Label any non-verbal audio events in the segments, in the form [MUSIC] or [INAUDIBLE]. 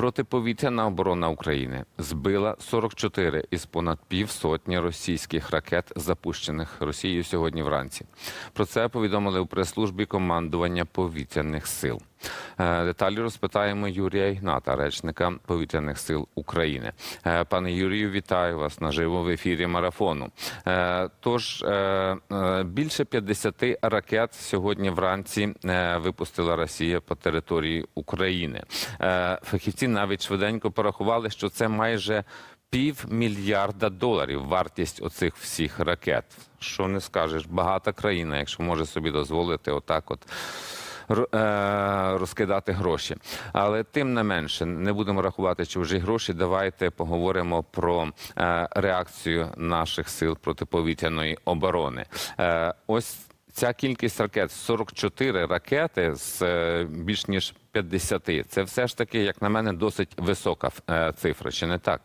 Протиповітряна оборона України збила 44 із понад півсотні російських ракет, запущених Росією сьогодні вранці. Про це повідомили у прес-службі командування повітряних сил. Е, Деталі розпитаємо Юрія Ігната, речника повітряних сил України. Е, Пане Юрію, вітаю вас наживо в ефірі марафону. Е, Тож більше 50 ракет сьогодні вранці випустила Росія по території України. Фахівці навіть швиденько порахували, що це майже півмільярда доларів вартість оцих всіх ракет. Що не скажеш, багата країна, якщо може собі дозволити отак, от розкидати гроші. Але тим не менше, не будемо рахувати чужі гроші. Давайте поговоримо про е, реакцію наших сил протиповітряної оборони. Е, Ось. Ця кількість ракет 44 ракети з е, більш ніж 50. Це все ж таки, як на мене, досить висока е, цифра, чи не так?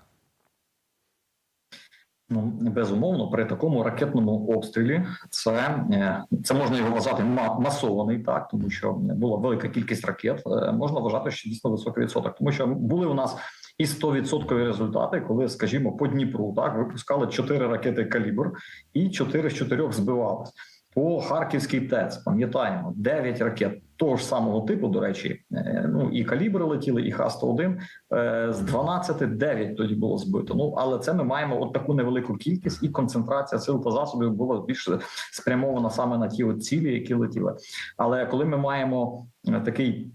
Ну безумовно, при такому ракетному обстрілі це, е, це можна його вважати ма- масований, так тому що була велика кількість ракет. е, Можна вважати, що дійсно високий відсоток, тому що були у нас і 100% результати, коли, скажімо, по Дніпру так випускали 4 ракети калібр, і 4 з 4 збивались. По Харківській ТЕЦ пам'ятаємо 9 ракет того ж самого типу. До речі, е, ну і калібри летіли, і Х-101. Е, з 12 9 тоді було збито. Ну але це ми маємо от таку невелику кількість, і концентрація сил та засобів була більше спрямована саме на ті от цілі, які летіли. Але коли ми маємо е, такий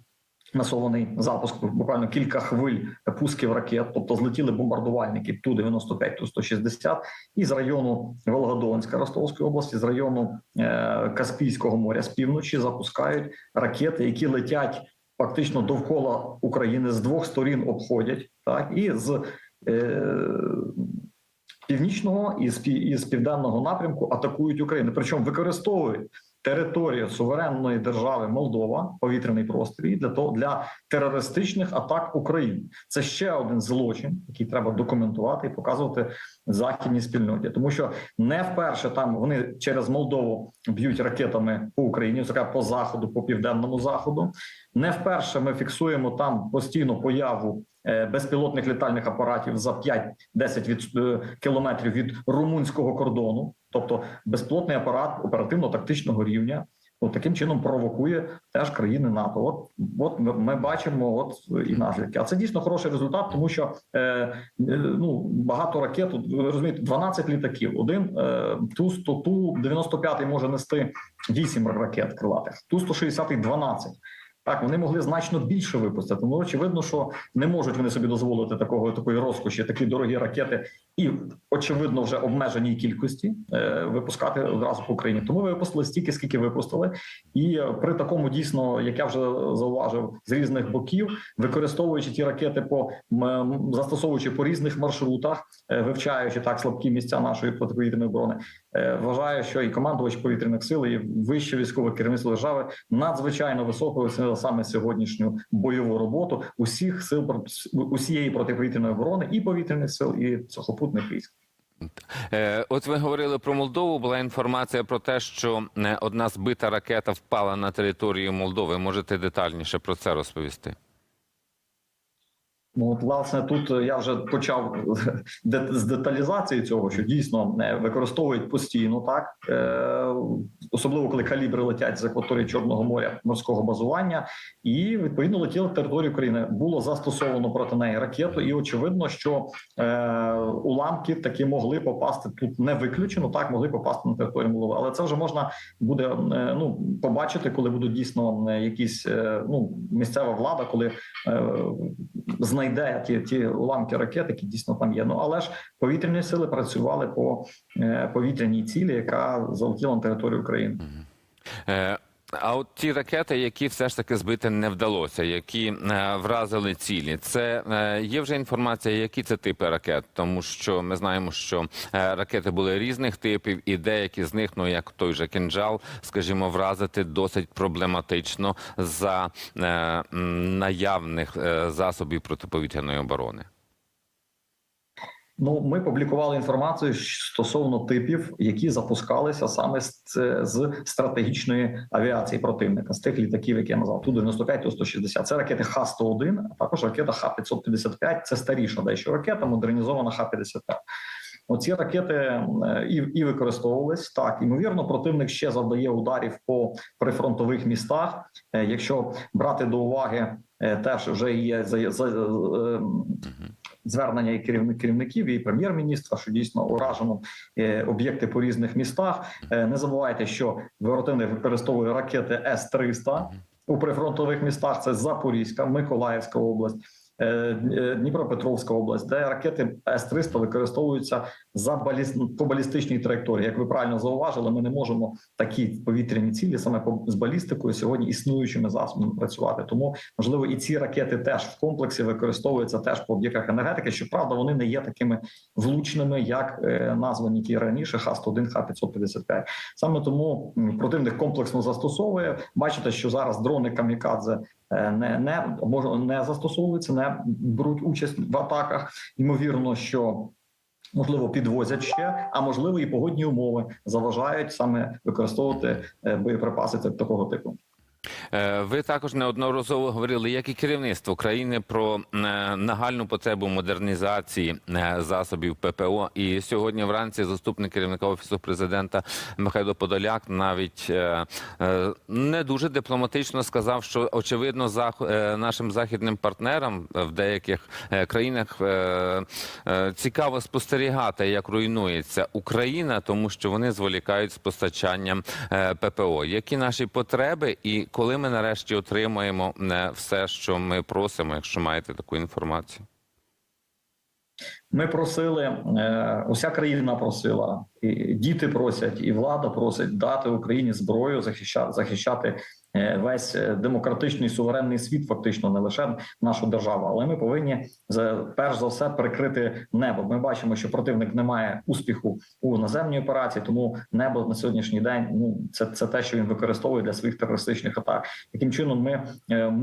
масований запуск, буквально кілька хвиль пусків ракет, тобто злетіли бомбардувальники ту 95 ту 160 із району Волгодонська Ростовської області, з району е, Каспійського моря з півночі запускають ракети, які летять фактично довкола України з двох сторін обходять, так і з е, північного і з, і з південного напрямку атакують Україну. Причому використовують територію суверенної держави Молдова, повітряний простір для того для терористичних атак України. Це ще один злочин, який треба документувати і показувати західній спільноті, тому що не вперше там вони через Молдову б'ють ракетами по Україні, зокрема по заходу, по південному заходу. Не вперше ми фіксуємо там постійно появу е, безпілотних літальних апаратів за 5-10 від е, кілометрів від румунського кордону, тобто безпілотний апарат оперативно-тактичного рівня. От таким чином провокує теж країни НАТО. От от ми, бачимо, от і наслідки. А це дійсно хороший результат, тому що е, е, ну багато ракет. Ви розумієте, 12 літаків. Один е, ту 100 ту 95 може нести 8 ракет крилатих, ту 160 12. Так, вони могли значно більше випустити. Ну очевидно, що не можуть вони собі дозволити такого такої розкоші, такі дорогі ракети, і очевидно, вже обмеженій кількості е, випускати одразу по Україні. Тому ви випустили стільки, скільки випустили, і при такому дійсно, як я вже зауважив, з різних боків, використовуючи ті ракети по застосовуючи по різних маршрутах, е, вивчаючи так слабкі місця нашої протиповітряної оборони, е, вважаю, що і командувач повітряних сил, і вище військове керівництво держави надзвичайно високо оцінили саме сьогоднішню бойову роботу усіх сил усієї протиповітряної оборони і повітряних сил, і сухопутних військ. Е, От ви говорили про Молдову. Була інформація про те, що е, одна збита ракета впала на територію Молдови. Можете детальніше про це розповісти? Ну, от, власне, тут я вже почав [LAUGHS] з деталізації цього, що дійсно е, використовують постійно так, е, особливо коли калібри летять з акваторії Чорного моря морського базування, і відповідно летіли на територію України. Було застосовано проти неї ракету, і очевидно, що е, уламки таки могли попасти тут не виключено, так могли попасти на територію Молдови. Але це вже можна буде е, ну побачити, коли будуть дійсно е, якісь е, ну місцева влада, коли е, знайде ті, ті уламки ракет, які дійсно там є. Ну але ж повітряні сили працювали по е, повітряній цілі, яка залетіла на територію України. А от ті ракети, які все ж таки збити не вдалося, які е, вразили цілі, це е, є вже інформація, які це типи ракет, тому що ми знаємо, що е, ракети були різних типів, і деякі з них, ну як той же кінжал, скажімо, вразити досить проблематично за е, наявних е, засобів протиповітряної оборони. Ну, ми публікували інформацію стосовно типів, які запускалися саме з, з стратегічної авіації противника, з тих літаків, які я назвав ту 95 ту 160 Це ракети Х-101, а також ракета Х-555. Це старіша дещо ракета, модернізована Х-55. Оці ракети е, і, і використовувались так. Ймовірно, противник ще завдає ударів по прифронтових містах. Е, Якщо брати до уваги, е, теж вже є за, за, звернення і керівник керівників і прем'єр-міністра, що дійсно уражено е, об'єкти по різних містах. Е, Не забувайте, що воротини використовує ракети С-300 у прифронтових містах. Це Запорізька, Миколаївська область. Е, е, Дніпропетровська область, де ракети С-300 використовуються за баліст... по балістичній траєкторії. Як ви правильно зауважили, ми не можемо такі повітряні цілі саме з балістикою сьогодні існуючими засобами працювати. Тому можливо і ці ракети теж в комплексі використовуються теж по об'єктах енергетики. Щоправда, вони не є такими влучними, як е, названі ті раніше Х-101, Х-555. Саме тому противник комплексно застосовує. Бачите, що зараз дрони камікадзе не не може не застосовуються, не беруть участь в атаках. Ймовірно, що можливо підвозять ще, а можливо і погодні умови заважають саме використовувати е, боєприпаси такого типу. Е, Ви також неодноразово говорили, як і керівництво країни, про е, нагальну потребу модернізації е, засобів ППО. І сьогодні вранці заступник керівника офісу президента Михайло Подоляк навіть не дуже дипломатично сказав, що очевидно нашим західним партнерам в деяких країнах цікаво спостерігати, як руйнується Україна, тому що вони зволікають з постачанням ППО. Які наші потреби, і коли ми нарешті отримаємо е, все, що ми просимо, якщо маєте таку інформацію? Ми просили, е, уся країна просила, і діти просять, і влада просить дати Україні зброю, захищати захищати весь е, демократичний суверенний світ, фактично не лише нашу державу. Але ми повинні перш за все прикрити небо. Ми бачимо, що противник не має успіху у наземній операції, тому небо на сьогоднішній день ну це, це те, що він використовує для своїх терористичних атак. Таким чином, ми е,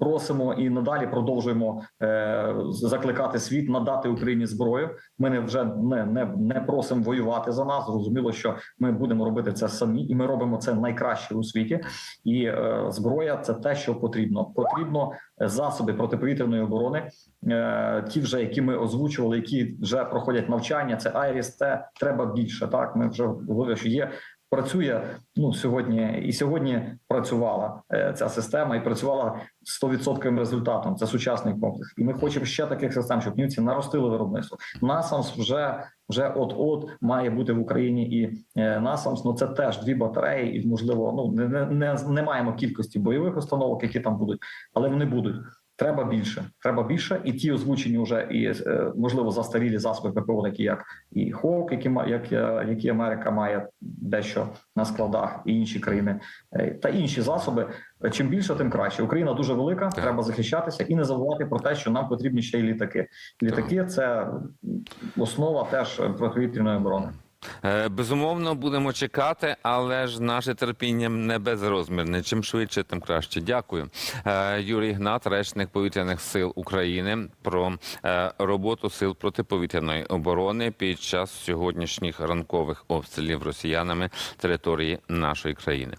просимо і надалі продовжуємо е, закликати світ надати Україні зброю. Ми не вже не, не, не просимо воювати за нас. Зрозуміло, що ми будемо робити це самі, і ми робимо це найкраще у світі. І е, зброя це те, що потрібно. Потрібно е, засоби протиповітряної оборони, е, ті вже які ми озвучували, які вже проходять навчання. Це Айріс. Це треба більше. Так ми вже говорили, що є. Працює ну сьогодні, і сьогодні працювала е, ця система, і працювала 100% результатом. Це сучасний комплекс, і ми хочемо ще таких систем, щоб німці наростили виробництво. Насамс вже вже от от має бути в Україні і е, Насамс. Ну це теж дві батареї, і можливо, ну не, не, не, не маємо кількості бойових установок, які там будуть, але вони будуть. Треба більше, треба більше, і ті озвучені вже і е, можливо застарілі засоби ППО, такі як і Ховк, які як, е, які Америка має дещо на складах, і інші країни е, та інші засоби. Чим більше, тим краще. Україна дуже велика, Так. треба захищатися і не забувати про те, що нам потрібні ще й літаки. Літаки це основа теж протиповітряної оборони. Е, Безумовно, будемо чекати, але ж наше терпіння не безрозмірне. Чим швидше, тим краще. Дякую. Е, Юрій Гнат, речник повітряних сил України, про е, роботу сил протиповітряної оборони під час сьогоднішніх ранкових обстрілів росіянами території нашої країни.